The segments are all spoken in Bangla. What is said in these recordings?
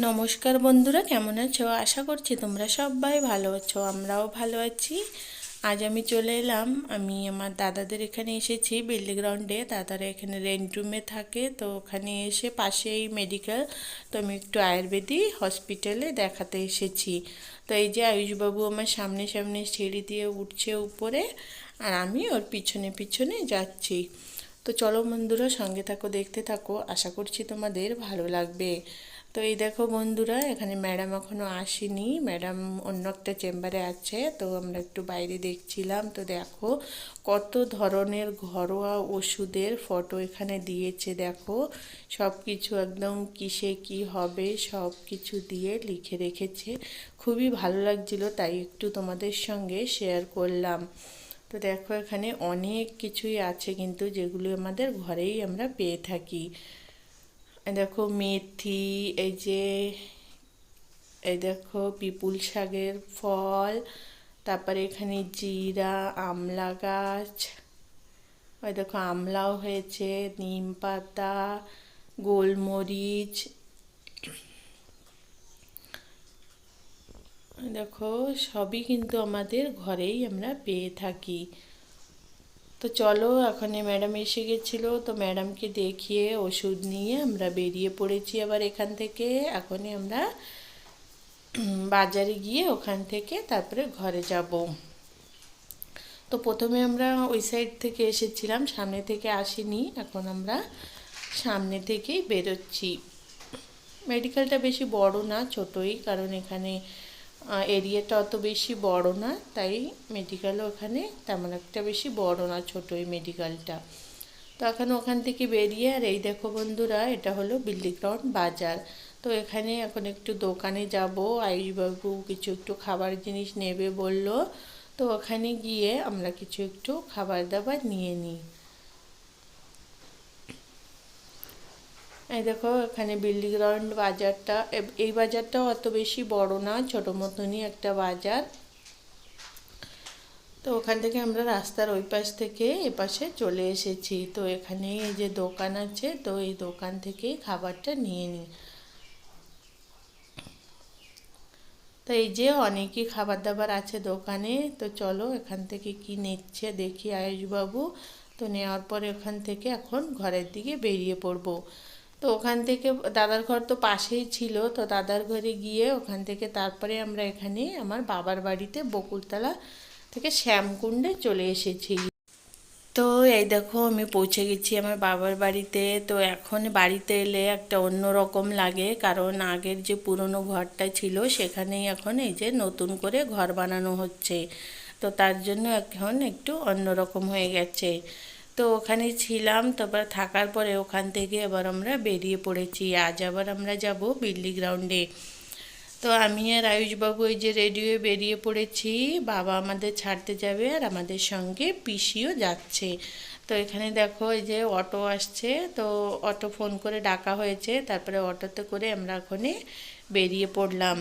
নমস্কার বন্ধুরা, কেমন আছো? আশা করছি তোমরা সবাই ভালো আছো, আমরাও ভালো আছি। আজ আমি চলে এলাম, আমি আমার দাদাদের এখানে এসেছি বিল্ডিং গ্রাউন্ডে, দাদারা এখানে রেন্ট রুমে থাকে, তো ওখানে এসে পাশেই মেডিকেল তো আমি একটু আয়ুর্বেদিক হসপিটালে দেখাতে এসেছি। তো এই যে আয়ুষবাবু আমার সামনে সামনে সিঁড়ি দিয়ে উঠছে উপরে, আর আমি ওর পিছনে পিছনে যাচ্ছি। তো চলো বন্ধুরা, সঙ্গে থাকো, দেখতে থাকো, আশা করছি তোমাদের ভালো লাগবে। তো এই দেখো বন্ধুরা, এখানে ম্যাডাম এখনও আসেনি। ম্যাডাম অন্য একটা চেম্বারে আছে, তো আমরা একটু বাইরে দেখছিলাম। তো দেখো কত ধরনের ঘরোয়া ওষুধের ফটো এখানে দিয়েছে, দেখো। সব কিছু একদম কিসে কি হবে সব কিছু দিয়ে লিখে রেখেছে। খুবই ভালো লাগছিল, তাই একটু তোমাদের সঙ্গে শেয়ার করলাম। তো দেখো এখানে অনেক কিছুই আছে কিন্তু যেগুলো আমাদের ঘরেই আমরা পেয়ে থাকি। দেখো মেথি, এই যে এই দেখো পিপুল শাকের ফল, তারপরে এখানে জিরা, আমলা গাছ, ওই দেখো আমলাও হয়েছে, নিম পাতা, গোলমরিচ, দেখো সবই কিন্তু আমাদের ঘরেই আমরা পেয়ে থাকি। তো চলো, এখানে ম্যাডাম এসে গেছিল। তো ম্যাডামকে দেখিয়ে ওষুধ নিয়ে আমরা বেরিয়ে পড়েছি আবার এখান থেকে। এখনই আমরা বাজারে গিয়ে ওখান থেকে তারপরে ঘরে যাব। তো প্রথমে আমরা ওই সাইড থেকে এসেছিলাম, সামনে থেকে আসিনি। এখন আমরা সামনে থেকেই বেরোচ্ছি। মেডিকেলটা বেশি বড় না, ছোটই, কারণ এখানে এরিয়াটা অত বেশি বড় না, তাই মেডিকেলও ওখানে তেমন একটা বেশি বড় না, ছোটো এই মেডিকেলটা তো এখন ওখান থেকে বেরিয়ে, আর এই দেখো বন্ধুরা, এটা হলো বিল্ডিং গ্রাউন্ড বাজার। তো এখানে এখন একটু দোকানে যাব, আয়ুষবাবু কিছু একটু খাবার জিনিস নেবে বলল। তো ওখানে গিয়ে আমরা কিছু একটু খাবার দাবার নিয়ে নিই। এই দেখো, এখানে বিল্ডিং গ্রাউন্ড বাজারটা এই বাজারটাও অত বেশি বড় না, ছোট মতনই একটা বাজার। তো ওখান থেকে আমরা রাস্তার ওই পাশ থেকে এপাশে চলে এসেছি। তো এখানে এই যে দোকান আছে, তো এই দোকান থেকে খাবারটা নিয়ে নিই। তো এই যে অনেকই খাবার দাবার আছে দোকানে, তো চলো এখান থেকে কি নিচ্ছে দেখি আয়ুষবাবু। তো নেওয়ার পরে ওখান থেকে এখন ঘরের দিকে বেরিয়ে পড়ব। তো ওখান থেকে দাদার ঘর তো পাশেই ছিল, তো দাদার ঘরে গিয়ে ওখান থেকে তারপরে আমরা এখানে আমার বাবার বাড়িতে বকুলতলা থেকে শ্যামকুণ্ডে চলে এসেছি। তো এই দেখো আমি পৌঁছে গেছি আমার বাবার বাড়িতে, তো এখন বাড়িতে এলে একটা অন্য রকম লাগে, কারণ আগের যে পুরনো ঘরটা ছিল সেখানেই এখন এই যে নতুন করে ঘর বানানো হচ্ছে, তো তার জন্য এখন একটু অন্যরকম হয়ে গেছে। তো ওখানে ছিলাম, তারপর থাকার পরে ওখান থেকে আবার আমরা বেরিয়ে পড়েছি। আজ আবার আমরা যাব বিল্লি গ্রাউন্ডে। তো আমি আর আয়ুষবাবু ওই যে রেডি হয়ে বেরিয়ে পড়েছি, বাবা আমাদের ছাড়তে যাবে আর আমাদের সঙ্গে পিসিও যাচ্ছে। তো এখানে দেখো এই যে অটো আসছে, তো অটো ফোন করে ডাকা হয়েছে, তারপরে অটোতে করে আমরা ওখানে বেরিয়ে পড়লাম।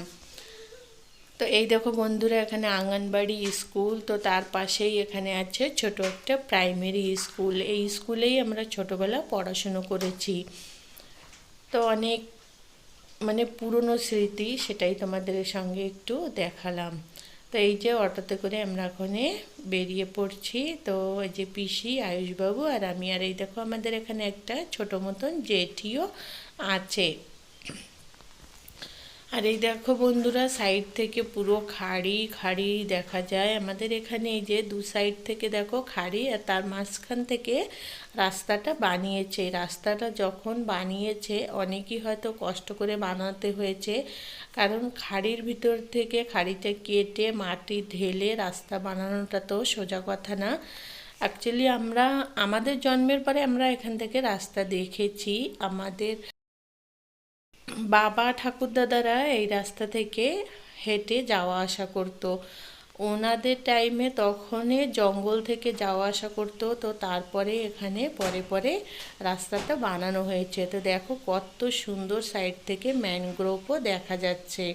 তো এই দেখো বন্ধুরা, এখানে আঙ্গনবাড়ি স্কুল, তো তার পাশেই এখানে আছে ছোট একটা প্রাইমারি স্কুল। এই স্কুলেই আমরা ছোটোবেলা পড়াশুনো করেছি। তো অনেক মানে পুরনো স্মৃতি, সেটাই তোমাদের সঙ্গে একটু দেখালাম। তো এই যে অটোতে করে আমরা ওখানে বেরিয়ে পড়ছি। তো এই যে পিসি আয়ুষবাবু আর আমি, আর এই দেখো আমাদের এখানে একটা ছোটো মতন জেঠিও আছে। আর এই দেখো বন্ধুরা সাইড থেকে পুরো খাড়ি খাড়ি দেখা যায়। আমাদের এখানে এই যে দু সাইড থেকে দেখো খাড়ি, আর তার মাঝখান থেকে রাস্তাটা বানিয়েছে। রাস্তাটা যখন বানিয়েছে, অনেকই হয়তো কষ্ট করে বানাতে হয়েছে। কারণ খাড়ির ভিতর থেকে খাড়িটা কেটে মাটি ঢেলে রাস্তা বানানোটা তো সোজা কথা না। অ্যাকচুয়ালি আমরা, আমাদের জন্মের পরে আমরা এখান থেকে রাস্তা দেখেছি। আমাদের বাবা ঠাকুরদাদারা এই রাস্তা থেকে হেঁটে যাওয়া আসা করতো। ওনাদের টাইমে তখনই জঙ্গল থেকে যাওয়া আসা করতো। তো তারপরে এখানে পরে পরে রাস্তাটা বানানো হয়েছে। তো দেখো কত সুন্দর সাইড থেকে ম্যানগ্রোভও দেখা যাচ্ছে।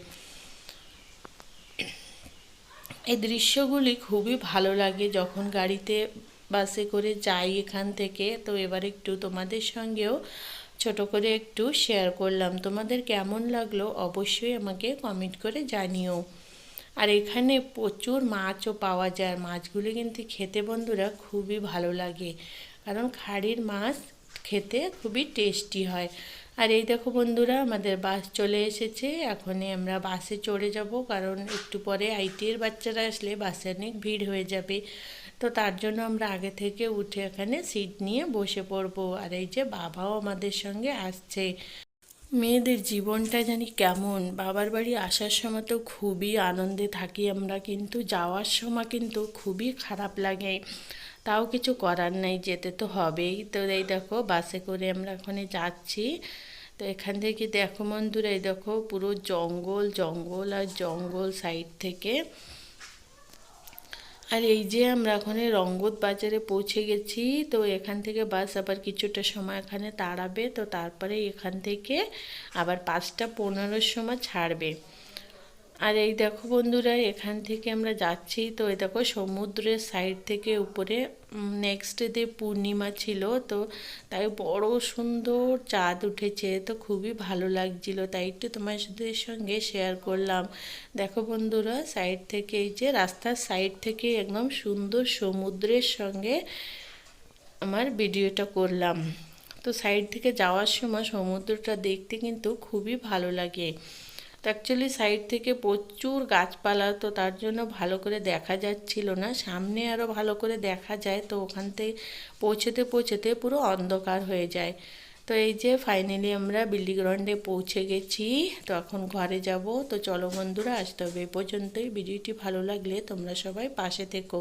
এই দৃশ্যগুলি খুবই ভালো লাগে যখন গাড়িতে বাসে করে যাই এখান থেকে। তো এবার একটু তোমাদের সঙ্গেও ছোট করে একটু শেয়ার করলাম। তোমাদের কেমন লাগল অবশ্যই আমাকে কমেন্ট করে জানিও। আর এখানে প্রচুর মাছও পাওয়া যায়। মাছগুলি কিন্তু খেতে বন্ধুরা খুবই ভালো লাগে। কারণ খাড়ির মাছ খেতে খুবই টেস্টি হয়। আর এই দেখো বন্ধুরা, আমাদের বাস চলে এসেছে। এখনই আমরা বাসে চড়ে যাব। কারণ একটু পরে আইটির বাচ্চারা আসলে বাসে অনেক ভিড় হয়ে যাবে। তো তার জন্য আমরা আগে থেকে উঠে এখানে সিট নিয়ে বসে পড়ব। আর এই যে বাবাও আমাদের সঙ্গে আসছে। মেয়েদের জীবনটা জানি কেমন? বাবার বাড়ি আসার সময় তো খুবই আনন্দে থাকি আমরা, কিন্তু যাওয়ার সময় কিন্তু খুবই খারাপ লাগে। তাও কিছু করার নেই, যেতে তো হবেই। তো এই দেখো, বাসে করে আমরা ওখানে যাচ্ছি। তো এখান থেকে দেখো বন্ধুরা, এই দেখো পুরো জঙ্গল জঙ্গল আর জঙ্গল সাইড থেকে। আর এই যে আমরা ওখানে রঙ্গত বাজারে পৌঁছে গেছি, তো এখান থেকে বাস আবার কিছুটা সময় এখানে তাড়াবে তো তারপরে এখান থেকে আবার পাঁচটা পনেরোর সময় ছাড়বে। আর এই দেখো বন্ধুরা, এখান থেকে আমরা যাচ্ছি। তো এই দেখো সমুদ্রের সাইড থেকে উপরে নেক্সট ডে পূর্ণিমা ছিল। তো তাই বড় সুন্দর চাঁদ উঠেছে। তো খুবই ভালো লাগছিল। তাই একটু তোমাদের সঙ্গে শেয়ার করলাম। দেখো বন্ধুরা সাইড থেকে এই যে রাস্তার সাইড থেকে একদম সুন্দর সমুদ্রের সঙ্গে আমার ভিডিওটা করলাম। তো সাইড থেকে যাওয়ার সময় সমুদ্রটা দেখতে কিন্তু খুবই ভালো লাগে। অ্যাকচুয়ালি সাইড থেকে প্রচুর গাছপালা, তো তার জন্য ভালো করে দেখা যাচ্ছিল না। সামনে আরও ভালো করে দেখা যায়, তো ওখান থেকে পৌঁছতে পৌঁছতে পুরো অন্ধকার হয়ে যায়। তো এই যে ফাইনালি আমরা বিল্লি গ্রাউন্ডে পৌঁছে গেছি, তো এখন ঘরে যাব। তো চলো বন্ধুরা আসতে হবে এ পর্যন্তই। ভিডিওটি ভালো লাগলে তোমরা সবাই পাশে থেকো।